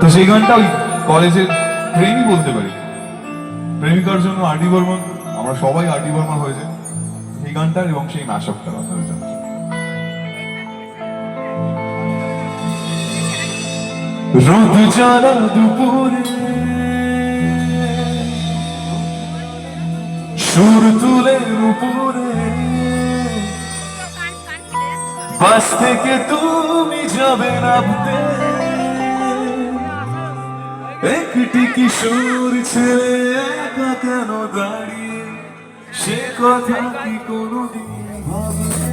তো সেই গানটা ওই কলেজের প্রেমই বলতে পারি। প্রেমিকার জন্য আরডি বর্মন, আমরা সবাই আরডি বর্মন হয়েছে। সেই গানটার এবং সেই ম্যাশআপটার আপনাদের জন্য রোদ জ্বালা দুপুরে সুর তুলে উপরে বাস থেকে তুমি যাবে নামতে। একটি কিশোর ছেলে একা কেন দাঁড়িয়ে? সে কথা কি কোনোদিন ভাববে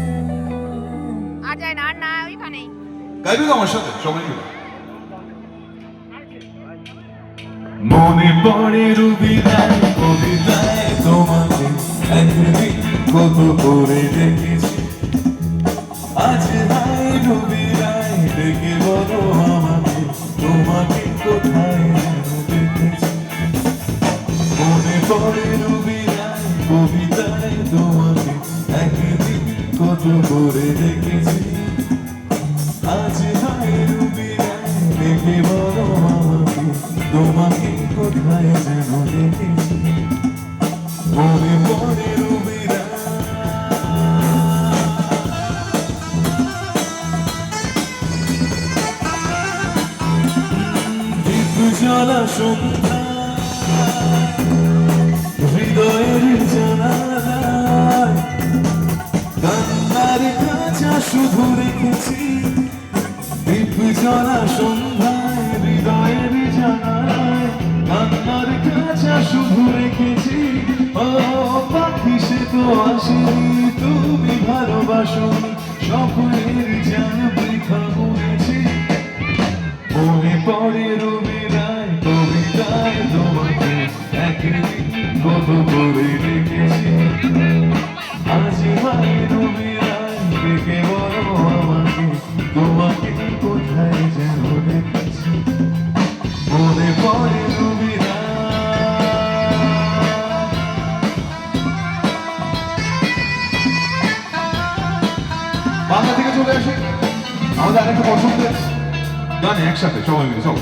আর যায় না আর না ওইখানেই গাইবে তো আমার সাথে সবাই মিলে মনে পড়ে রুবিদায় কবিতায় তোমাকে একদিন কত করে দেখেছি। কবিতায় তোমাকে একদিন কত করে দেখেছি। আজ হাই রুবিরায় দেখে বলো আমাকে, তোমাকে কোথায় যেন দেখেছি। মনে পড়ে দীপ সন্ধ্যা হৃদয়ের জানালায় কান্নার কাঁচা শুধু রেখেছি। দীপ জ্বালা সন্ধ্যায়, হৃদয়ের জানালায়। কান্নার কাঁচা শুধু রেখেছি। ও পাখি, সে তো আসেনি। তুমি ভালোবাসো স্বপ্নের যেন বৃথা মরেছি মনে পড়ে রবি কত করে রেখেছি আজ ভাই রবি দেখে বলো আমাকে তোমাকে কোথায় যেন দেখেছি মনে পড়ে রবি বাংলা থেকে চলে আসে আমাদের আরেকটা পছন্দের গান একসাথে, সবাই মিলে, চলো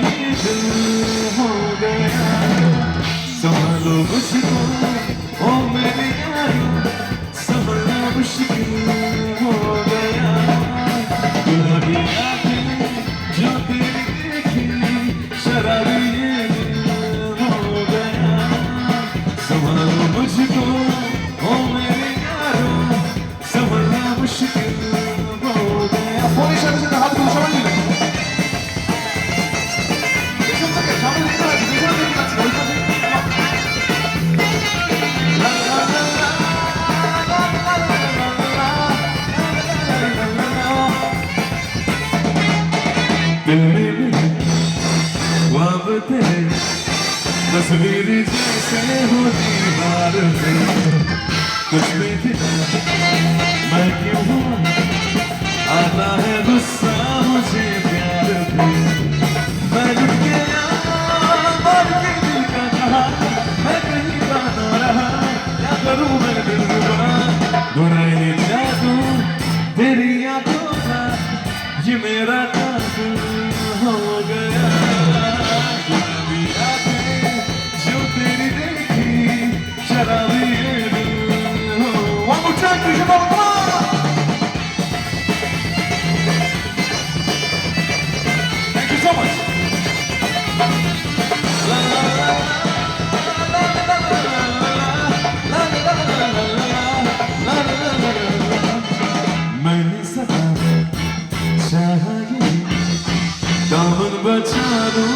तस्वीर जैसे हो दीवार पे कुछ भी खिला मैं क्यों हूँ आता है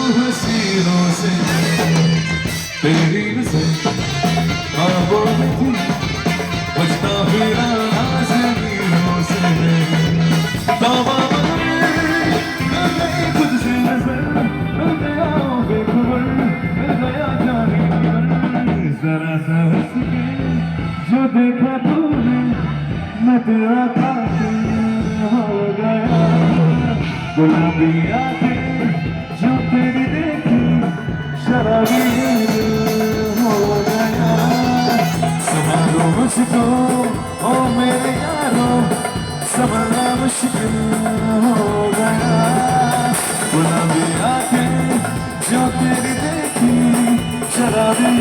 حسین حسین تیری نظر محبوب تو بچتا پھرا زمین حسین دعوا خود سے نظر مل گیا بے خبر مل گیا جانے ذرا سا ہنس کے جو دیکھا تو نے میں تیرا تھا ہو گیا گلابی آتا मुझको ओ मेरे यारो समझना मुश्किल हो गया जो तेरी देखी शराबी